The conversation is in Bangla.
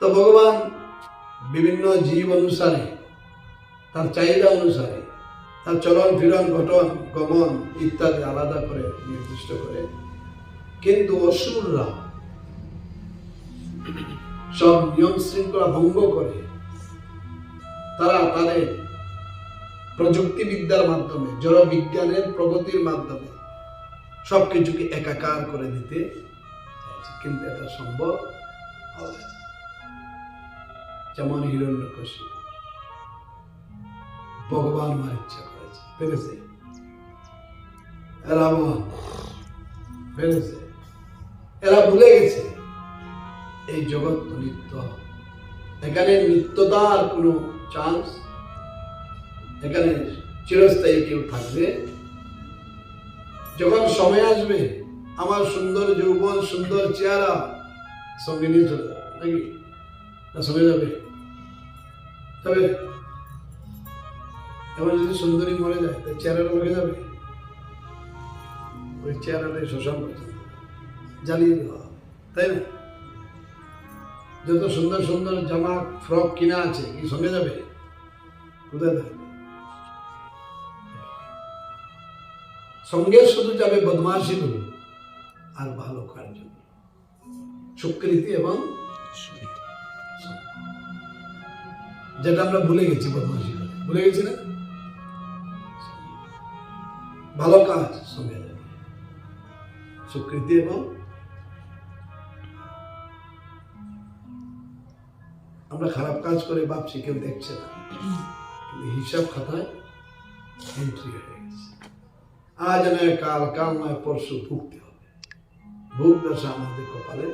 তো ভগবান বিভিন্ন জীব অনুসারে, তার চাহিদা অনুসারে, তার চলন ফিরন ঘটন গমন ইত্যাদি আলাদা করে নির্দিষ্ট করে কিন্তু অসুররা সব নিয়ম শৃঙ্খলা ভঙ্গ করে, তারা তাদের প্রযুক্তিবিদ্যার মাধ্যমে জড় বিজ্ঞানের প্রগতির মাধ্যমে সবকিছুকে একাকার করে দিতে কিন্তু এটা সম্ভব হবে। যেমন হিরণ্যকশিপু ভগবান মার ইচ্ছা করেছে পেরেছে রাবণ পেরেছে এরা ভুলে গেছে। এই জগৎ নিত্য। এখানে নিত্যতার কোনো চান্স এখানে চিরস্থায়ী কেউ থাকবে? যখন সময় আসবে, আমার সুন্দর যৌবন, সুন্দর চেহারা সঙ্গে নিয়ে চলে যাবে, নাকি? না সঙ্গে যাবে। তবে এবার যদি সুন্দরী মরে যায় তাই চেহারাটা লগে যাবে। ওই চেহারাটাই শোষণ করছে জ্বালিয়ে দেওয়া। তাই না? যত সুন্দর সুন্দর জামা, ফ্রক কিনা আছে, কি সঙ্গে যাবে? কোথায় থাকবে সঙ্গে শুধু যাবে বদমাশিগুলো আর ভালো কার্য সুকৃতি এবং যেটা আমরা ভুলে গেছি বদমাশি করে। ভুলে গেছি না? ভালো কাজ, সঙ্গে সুকৃতি এবং আমরা খারাপ কাজ করে ভাবছি, কেউ দেখছে না। কিন্তু হিসাব খাতায় এন্ট্রি হয়ে গেছে। আজ নয়, কাল কাল নয়, পরশু ভুগতে হবে। ভোগ দশা আমাদের কপালে